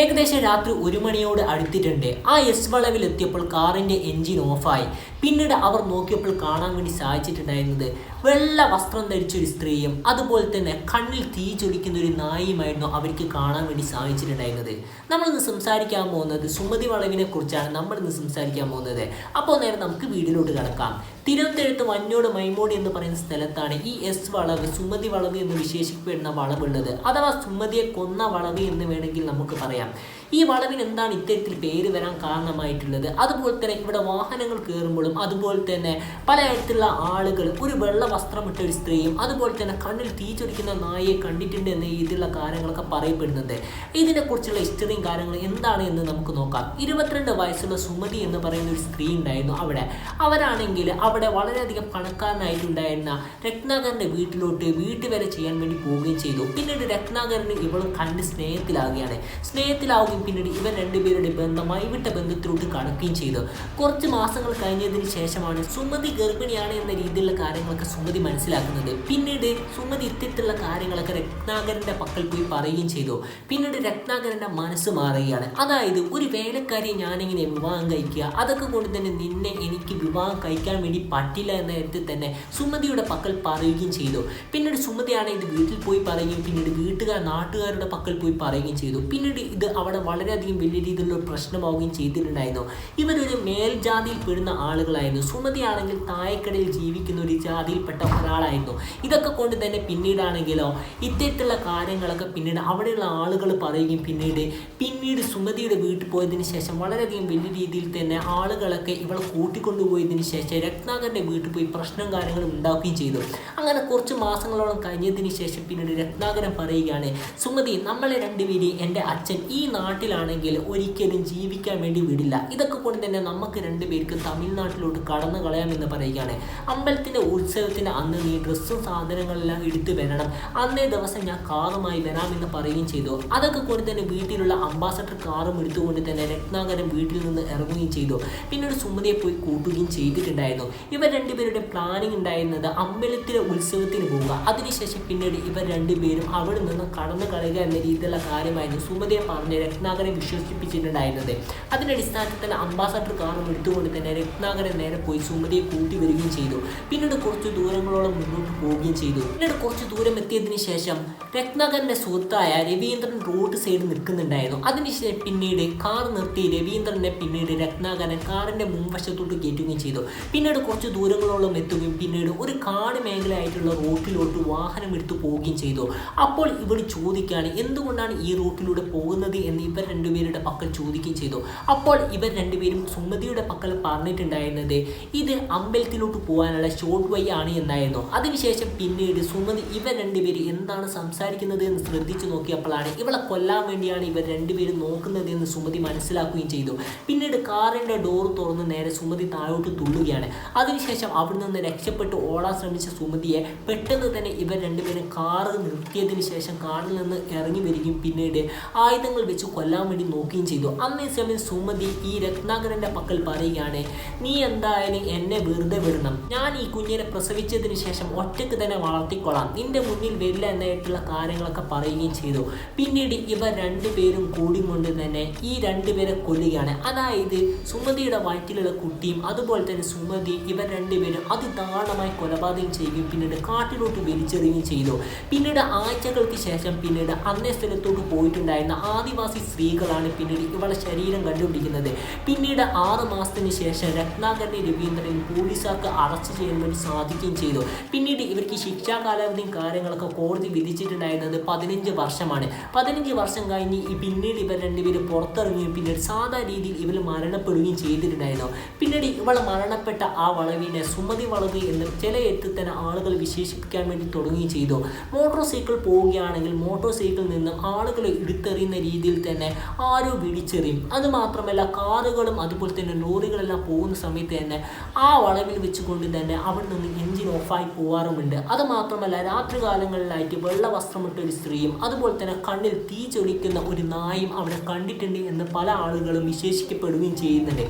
ഏകദേശം രാത്രി ഒരു മണിയോട് അടുത്തിട്ടുണ്ട്. ആ എസ് വളവിൽ എത്തിയപ്പോൾ കാറിന്റെ എൻജിൻ ഓഫായി. പിന്നീട് അവർ നോക്കിയപ്പോൾ കാണാൻ വേണ്ടി സാധിച്ചിട്ടുണ്ടായിരുന്നത് വെള്ള വസ്ത്രം ധരിച്ച ഒരു സ്ത്രീയും അതുപോലെ തന്നെ കണ്ണിൽ തീ ചൊടിക്കുന്ന ഒരു നായിയുമായിരുന്നു അവർക്ക് കാണാൻ വേണ്ടി സാധിച്ചിട്ടുണ്ടായിരുന്നത്. നമ്മളിന്ന് സംസാരിക്കാൻ പോകുന്നത് സുമതി വളവിനെ കുറിച്ചാണ്. നമ്മൾ ഇന്ന് സംസാരിക്കാൻ പോകുന്നത്. അപ്പോൾ നേരെ നമുക്ക് വീടിലോട്ട് കിടക്കാം. തിരുവനന്തപുരത്ത് മഞ്ഞോട് മൈമോടി എന്ന് പറയുന്ന സ്ഥലത്താണ് ഈ എസ് വളവ് സുമതി വളവ് എന്ന് വിശേഷിക്കപ്പെടുന്ന വളവുള്ളത്. അഥവാ സുമതിയെ കൊന്ന വളവ് എന്ന് വേണമെങ്കിൽ നമുക്ക് പറയാം. ഈ വളവിന് എന്താണ് ഇത്തരത്തിൽ പേര് വരാൻ കാരണമായിട്ടുള്ളത്? അതുപോലെ തന്നെ ഇവിടെ വാഹനങ്ങൾ കയറുമ്പോഴും അതുപോലെ തന്നെ പലതരത്തിലുള്ള ആളുകൾ ഒരു വെള്ള വസ്ത്രമിട്ട ഒരു സ്ത്രീയും അതുപോലെ തന്നെ കണ്ണിൽ തീച്ചൊടിക്കുന്ന നായയെ കണ്ടിട്ടുണ്ട് എന്ന രീതിയിലുള്ള കാര്യങ്ങളൊക്കെ പറയപ്പെടുന്നുണ്ട്. ഇതിനെക്കുറിച്ചുള്ള ഹിസ്റ്ററിയും കാര്യങ്ങളും എന്താണ് എന്ന് നമുക്ക് നോക്കാം. ഇരുപത്തിരണ്ട് വയസ്സുള്ള സുമതി എന്ന് പറയുന്ന ഒരു സ്ത്രീ ഉണ്ടായിരുന്നു അവിടെ. അവരാണെങ്കിൽ അവിടെ വളരെയധികം പണക്കാരനായിട്ടുണ്ടായിരുന്ന രത്നാകരന്റെ വീട്ടിലോട്ട് വീട്ടു വരെ ചെയ്യാൻ വേണ്ടി പോവുകയും ചെയ്തു. പിന്നീട് രത്നാകരന് ഇവളും കണ്ട് സ്നേഹത്തിലാവുകയാണ്. സ്നേഹത്തിലാവുകയും പിന്നീട് ഇവർ രണ്ടുപേരുടെ ബന്ധം വൈവിട്ട ബന്ധത്തിലോട്ട് കടക്കുകയും ചെയ്തു. കുറച്ച് മാസങ്ങൾ കഴിഞ്ഞതിന് ശേഷമാണ് സുമതി ഗർഭിണിയാണ് എന്ന രീതിയിലുള്ള കാര്യങ്ങളൊക്കെ സുമതി മനസ്സിലാക്കുന്നത്. പിന്നീട് സുമതി ഇത്തരത്തിലുള്ള കാര്യങ്ങളൊക്കെ രത്നാകരന്റെ പക്കൽ പോയി പറയുകയും ചെയ്തു. പിന്നീട് രത്നാകരന്റെ മനസ്സ് മാറുകയാണ്. അതായത് ഒരു വേലക്കാരിയെ ഞാനിങ്ങനെ വിവാഹം കഴിക്കുക അതൊക്കെ കൊണ്ട് തന്നെ നിന്നെ എനിക്ക് വിവാഹം കഴിക്കാൻ വേണ്ടി പറ്റില്ല എന്ന കാര്യത്തിൽ തന്നെ സുമതിയുടെ പക്കൽ പറയുകയും ചെയ്തു. പിന്നീട് സുമതിയാണ് ഇത് വീട്ടിൽ പോയി പറയുകയും പിന്നീട് വീട്ടുകാർ നാട്ടുകാരുടെ പക്കൽ പോയി പറയുകയും ചെയ്തു. പിന്നീട് ഇത് അവിടെ വളരെയധികം വലിയ രീതിയിലുള്ള പ്രശ്നമാവുകയും ചെയ്തിട്ടുണ്ടായിരുന്നു. ഇവരൊരു മേൽജാതിയിൽ പെടുന്ന ആളുകളായിരുന്നു. സുമതിയാണെങ്കിൽ തായക്കടയിൽ ജീവിക്കുന്ന ഒരു ജാതിയിൽപ്പെട്ട ഒരാളായിരുന്നു. ഇതൊക്കെ കൊണ്ട് തന്നെ പിന്നീടാണെങ്കിലോ ഇത്തരത്തിലുള്ള കാര്യങ്ങളൊക്കെ പിന്നീട് അവിടെയുള്ള ആളുകൾ പറയുകയും പിന്നീട് പിന്നീട് സുമതിയുടെ വീട്ടിൽ പോയതിന് ശേഷം വളരെയധികം വലിയ രീതിയിൽ തന്നെ ആളുകളൊക്കെ ഇവളെ കൂട്ടിക്കൊണ്ടുപോയതിന് ശേഷം രത്നാകരന്റെ വീട്ടിൽ പോയി പ്രശ്നം കാര്യങ്ങളും ഉണ്ടാക്കുകയും ചെയ്തു. അങ്ങനെ കുറച്ച് മാസങ്ങളോളം കഴിഞ്ഞതിന് ശേഷം പിന്നീട് രത്നാകരൻ പറയുകയാണ് സുമതി നമ്മളെ രണ്ടുപേരെയും എന്റെ അച്ഛൻ ഈ നാട്ടിലാണെങ്കിൽ ഒരിക്കലും ജീവിക്കാൻ വേണ്ടി വിടില്ല. ഇതൊക്കെ കൊണ്ട് തന്നെ നമുക്ക് രണ്ടുപേർക്ക് തമിഴ്നാട്ടിലോട്ട് കടന്നു കളയാമെന്ന് പറയുകയാണ്. അമ്പലത്തിന്റെ ഉത്സവത്തിന് അന്ന് നീ ഡ്രസ്സും സാധനങ്ങളെല്ലാം എടുത്തു വരണം. അന്നേ ദിവസം ഞാൻ കാറുമായി വരാമെന്ന് പറയുകയും ചെയ്തു. അതൊക്കെ കൊണ്ട് തന്നെ വീട്ടിലുള്ള അംബാസഡർ കാറും എടുത്തുകൊണ്ട് തന്നെ രത്നാകരൻ വീട്ടിൽ നിന്ന് ഇറങ്ങുകയും ചെയ്തു. പിന്നീട് സുമതിയെ പോയി കൂട്ടുകയും ചെയ്തിട്ടുണ്ടായിരുന്നു. ഇവർ രണ്ടുപേരുടെ പ്ലാനിങ് ഉണ്ടായിരുന്നത് അമ്പലത്തിലെ ഉത്സവത്തിന് പോവുക. അതിനുശേഷം പിന്നീട് ഇവർ രണ്ടുപേരും അവിടെ നിന്ന് കടന്നു കളയുക എന്ന രീതിയിലുള്ള കാര്യമായിരുന്നു സുമതിയെ പറഞ്ഞ് രത്നാകരെ വിശ്വസിപ്പിച്ചിട്ടുണ്ടായിരുന്നത്. അതിന്റെ അടിസ്ഥാനത്തിൽ അംബാസഡർ കാറും എടുത്തുകൊണ്ട് തന്നെ രത്നാകരൻ നേരെ പോയി സുമതിയെ കൂട്ടി വരികയും ചെയ്തു. പിന്നീട് കുറച്ച് ദൂരങ്ങളോളം മുന്നോട്ട് പോവുകയും ചെയ്തു. പിന്നീട് കുറച്ച് ദൂരം എത്തിയതിനു ശേഷം രത്നാകരന്റെ സുഹൃത്തായ രവീന്ദ്രൻ റോഡ് സൈഡ് നിൽക്കുന്നുണ്ടായിരുന്നു. അതിനുശേഷം പിന്നീട് കാർ നിർത്തി രവീന്ദ്രനെ പിന്നീട് രത്നാകരൻ കാറിന്റെ മുൻവശത്തോട്ട് കയറ്റുകയും ചെയ്തു. പിന്നീട് കുറച്ച് ദൂരങ്ങളോളം എത്തുകയും പിന്നീട് ഒരു കാട് മേഖലയായിട്ടുള്ള റൂട്ടിലോട്ട് വാഹനം എടുത്തു പോവുകയും ചെയ്തു. അപ്പോൾ ഇവർ ചോദിക്കുകയാണ് എന്തുകൊണ്ടാണ് ഈ റൂട്ടിലൂടെ പോകുന്നത്? എന്ന് ഇവർ രണ്ടുപേരുടെ പക്കൽ ചോദിക്കുകയും ചെയ്തു. അപ്പോൾ ഇവർ രണ്ടുപേരും സുമതിയുടെ പക്കൽ പറഞ്ഞിട്ടുണ്ടായിരുന്നത് ഇത് അമ്പലത്തിലോട്ട് പോകാനുള്ള ഷോർട്ട് വൈ ആണ് എന്നായിരുന്നു. അതിനുശേഷം പിന്നീട് സുമതി ഇവർ രണ്ടുപേര് എന്താണ് സംസാരിക്കുന്നത് എന്ന് ശ്രദ്ധിച്ചു നോക്കിയപ്പോഴാണ് ഇവളെ കൊല്ലാൻ വേണ്ടിയാണ് ഇവർ രണ്ടുപേരും നോക്കുന്നത് എന്ന് സുമതി മനസ്സിലാക്കുകയും ചെയ്തു. പിന്നീട് കാറിന്റെ ഡോർ തുറന്ന് നേരെ സുമതി താഴോട്ട് തുള്ളുകയാണ്. അതിനുശേഷം അവിടെ നിന്ന് രക്ഷപ്പെട്ട് ഓടാൻ ശ്രമിച്ച സുമതിയെ പെട്ടെന്ന് തന്നെ ഇവർ രണ്ടുപേരും കാറ് നിർത്തിയതിന് ശേഷം കാറിൽ നിന്ന് ഇറങ്ങി വരികയും പിന്നീട് ആയുധങ്ങൾ വെച്ച് കൊല്ലാൻ വേണ്ടി നോക്കുകയും ചെയ്തു. അന്നേ സമയം സുമതി ഈ രത്നാകരന്റെ പക്കൽ പറയുകയാണ് നീ എന്തായാലും എന്നെ വെറുതെ വിടണം. ഞാൻ ഈ കുഞ്ഞിനെ പ്രസവിച്ചതിന് ശേഷം ഒറ്റയ്ക്ക് തന്നെ വളർത്തിക്കൊള്ളാം. നിന്റെ മുന്നിൽ വരില്ല എന്നായിട്ടുള്ള കാര്യങ്ങളൊക്കെ പറയുകയും ചെയ്തു. പിന്നീട് ഇവർ രണ്ടുപേരും കൂടി കൂടിക്കൊണ്ട് തന്നെ ഈ രണ്ടുപേരെ കൊല്ലുകയാണ്. അതായത് സുമതിയുടെ വയറ്റിലുള്ള കുട്ടിയും അതുപോലെ തന്നെ സുമതി ഇവർ രണ്ടുപേരും അതിദാരുണമായി കൊലപാതകം ചെയ്യുകയും പിന്നീട് കാട്ടിലോട്ട് വലിച്ചെറിയുകയും ചെയ്തു. പിന്നീട് ആഴ്ചകൾക്ക് ശേഷം പിന്നീട് അന്നേ സ്ഥലത്തോട്ട് പോയിട്ടുണ്ടായിരുന്ന ആദിവാസി സ്ത്രീകളാണ് പിന്നീട് ഇവളെ ശരീരം കണ്ടുപിടിക്കുന്നത്. പിന്നീട് ആറ് മാസത്തിന് ശേഷം രത്നാകരനെ രവീന്ദ്രൻ പോലീസുകാർക്ക് അറസ്റ്റ് ചെയ്യാൻ വേണ്ടി സാധിക്കുകയും ചെയ്തു. പിന്നീട് ഇവർക്ക് ശിക്ഷാ കാലാവധിയും കാര്യങ്ങളൊക്കെ കോടതി വിധിച്ചിട്ടുണ്ടായിരുന്നത് പതിനഞ്ച് വർഷമാണ്. പതിനഞ്ച് വർഷം കഴിഞ്ഞ് ഈ പിന്നീട് ഇവർ രണ്ടുപേരും പുറത്തിറങ്ങുകയും പിന്നീട് സാധാരണ രീതിയിൽ ഇവർ മരണപ്പെടുകയും ചെയ്തിട്ടുണ്ടായിരുന്നു. പിന്നീട് ഇവൾ മരണപ്പെട്ട ആ വളവിനെ സുമതി വളവ് എന്ന് ചില തന്നെ ആളുകൾ വിശേഷിപ്പിക്കാൻ വേണ്ടി തുടങ്ങുകയും ചെയ്തു. മോട്ടോർ സൈക്കിൾ പോവുകയാണെങ്കിൽ മോട്ടോർ സൈക്കിളിൽ നിന്നും ആളുകളെ എടുത്തെറിയുന്ന രീതിയിൽ തന്നെ ആരോ പിടിച്ചെറിയും അതുമാത്രമല്ല കാറുകളും അതുപോലെ തന്നെ ലോറികളെല്ലാം പോകുന്ന സമയത്ത് തന്നെ ആ വളവിൽ വെച്ചുകൊണ്ട് തന്നെ അവിടെ നിന്ന് എഞ്ചിൻ ഓഫായി പോവാറുമുണ്ട്. അത് മാത്രമല്ല രാത്രി കാലങ്ങളിലായിട്ട് വെള്ള വസ്ത്രമിട്ട ഒരു സ്ത്രീയും അതുപോലെ തന്നെ കണ്ണിൽ തീ ചൊലിക്കുന്ന ഒരു നായും അവിടെ കണ്ടിട്ടുണ്ട് എന്ന് പല ആളുകളും വിശേഷിക്കപ്പെടുകയും ചെയ്യുന്നുണ്ട്.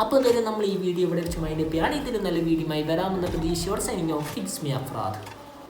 അപ്പോൾ ഇതുവരെ നമ്മൾ ഈ വീഡിയോ ഇവിടെ വെച്ച് മൈൻഡ് ചെയ്യാണ് ഇതിന് നല്ല വീഡിയോ ആയി വരാമെന്ന പ്രതീക്ഷയോടെ signing off fits me Afrad